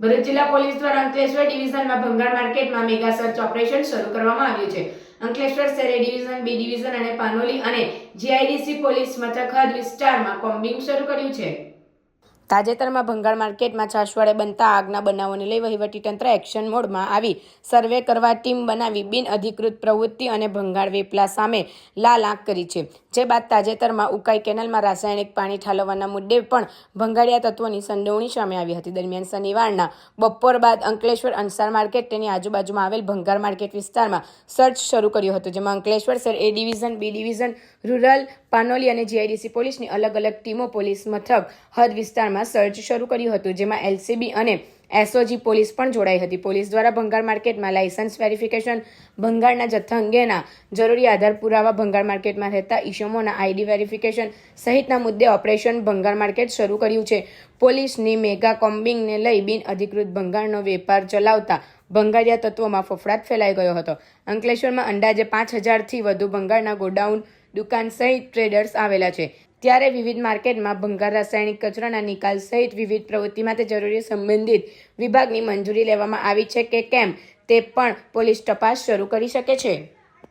ભરૂચ જિલ્લા પોલીસ દ્વારા અંકલેશ્વર ડિવિઝનમાં ભંગાર માર્કેટમાં મેગા સર્ચ ઓપરેશન શરૂ કરવામાં આવ્યું છે. અંકલેશ્વર શહેર ડિવિઝન, બી ડિવિઝન અને પાનોલી અને જીઆઈડીસી પોલીસ મથક હદ વિસ્તારમાં કોમ્બિંગ શરૂ કર્યું છે. તાજેતરમાં ભંગાર માર્કેટમાં છાશવાડે બનતા આગના બનાવોને લઈ વહીવટીતંત્ર એક્શન મોડમાં આવી સર્વે કરવા ટીમ બનાવી બિન અધિકૃત પ્રવૃત્તિ અને ભંગાળ વેપલા સામે લાલ આંખ કરી છે. જે બાદ તાજેતરમાં ઉકાઈ કેનાલમાં રાસાયણિક પાણી ઠાલવવાના મુદ્દે પણ ભંગાળિયા તત્વોની સંડોવણી સામે આવી હતી. દરમિયાન શનિવારના બપોર બાદ અંકલેશ્વર અંસાર માર્કેટ તેની આજુબાજુમાં આવેલ ભંગાર માર્કેટ વિસ્તારમાં સર્ચ શરૂ કર્યું હતું, જેમાં Ankleshwar sir A division, B division, rural, Panoli અને જીઆઈડીસી પોલીસની અલગ અલગ ટીમો પોલીસ મથક હદ વિસ્તારમાં સર્ચ શરૂ કર્યું હતું, જેમાં એલસીબી અને એસઓજી પોલીસ પણ જોડાઈ હતી. પોલીસ દ્વારા ભંગાર માર્કેટમાં લાયસન્સ વેરિફિકેશન ભંગારના જથ્થા અંગેના જરૂરી આધાર પુરાવા ભંગાર માર્કેટમાં રહેતા ઇસમોના આઈડી વેરિફિકેશન સહિતના મુદ્દે ઓપરેશન ભંગાર માર્કેટ શરૂ કર્યું છે. પોલીસની મેગા કોમ્બિંગને લઈ બિન અધિકૃત ભંગારનો વેપાર ચલાવતા ભંગારિયા તત્વોમાં ફફડાટ ફેલાઈ ગયો હતો. અંકલેશ્વરમાં અંદાજે પાંચ હજારથી વધુ ભંગારના ગોડાઉન દુકાન સહિત ટ્રેડર્સ આવેલા છે. ત્યારે વિવિધ માર્કેટમાં ભંગાર, રાસાયણિક કચરાના નિકાલ સહિત વિવિધ પ્રવૃત્તિ માટે જરૂરી સંબંધિત વિભાગની મંજૂરી લેવામાં આવી છે કે કેમ તે પણ પોલીસ તપાસ શરૂ કરી શકે છે.